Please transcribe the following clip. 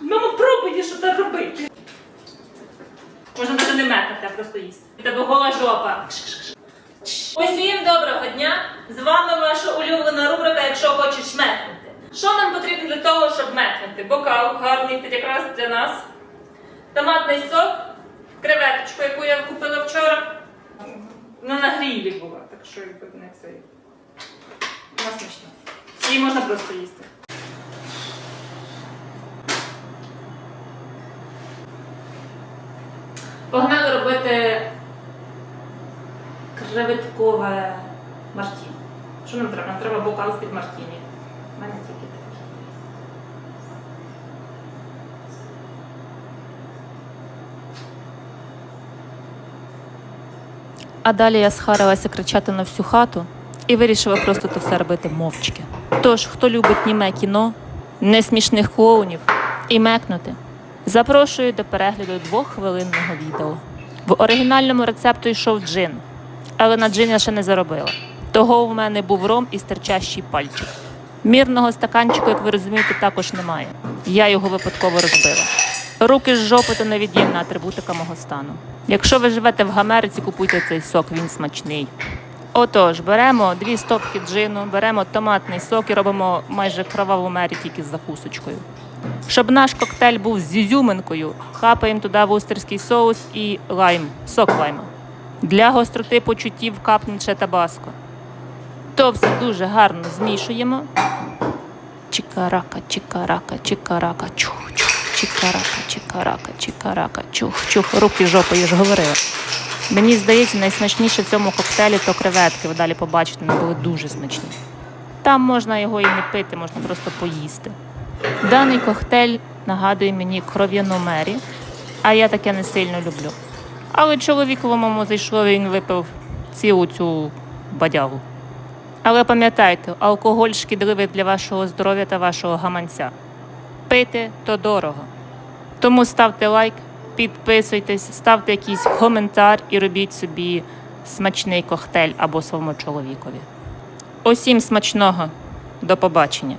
Мамо, пробуй, що там робити. Можна навіть не метати, а просто їсти. У тебе гола жопа. Усім доброго дня! З вами ваша улюблена рубрика Якщо хочеш метнути. Що нам потрібно для того, щоб метнути? Бокал гарний, тут якраз для нас. Томатний сок, креветочку, яку я купила вчора. На нагрілі була, так що якби не цей. Вона смачна. Її можна просто їсти. Погнали робити креветкове мартіні. Що нам треба? Нам треба бокал з-під мартіні. У мене тільки такі. А далі я схарилася кричати на всю хату і вирішила просто це все робити мовчки. Тож, хто любить німе кіно, несмішних клоунів і мекнути, запрошую до перегляду двоххвилинного відео. В оригінальному рецепту йшов джин, але на джин я ще не заробила. Того у мене був ром і стирчащий пальчик. Мірного стаканчику, як ви розумієте, також немає. Я його випадково розбила. Руки з жопи то невід'ємна атрибутика мого стану. Якщо ви живете в Гамериці, купуйте цей сок, він смачний. Отож, беремо дві стопки джину, беремо томатний сок і робимо майже кроваву мері тільки з закусочкою. Щоб наш коктейль був з ізюминкою, хапаємо туди вустерський соус і лайм, сок лайма. Для гостроти почуттів капнуть ще табаско. То все дуже гарно змішуємо. Чикарака, чикарака, чикарака, чух, чух, чикарака, чикарака, чикарака, чух, чух. Руки жопи, ж говорила. Мені здається, найсмачніше в цьому коктейлі то креветки. Ви далі побачите, вони були дуже смачні. Там можна його і не пити, можна просто поїсти. Даний коктейль нагадує мені кров'яну мері, а я таке не сильно люблю. Але чоловіковому зайшло, він випив цілу цю бадягу. Але пам'ятайте, алкоголь шкідливий для вашого здоров'я та вашого гаманця. Пити то дорого. Тому ставте лайк, підписуйтесь, ставте якийсь коментар і робіть собі смачний коктейль або своєму чоловікові. Усім смачного. До побачення.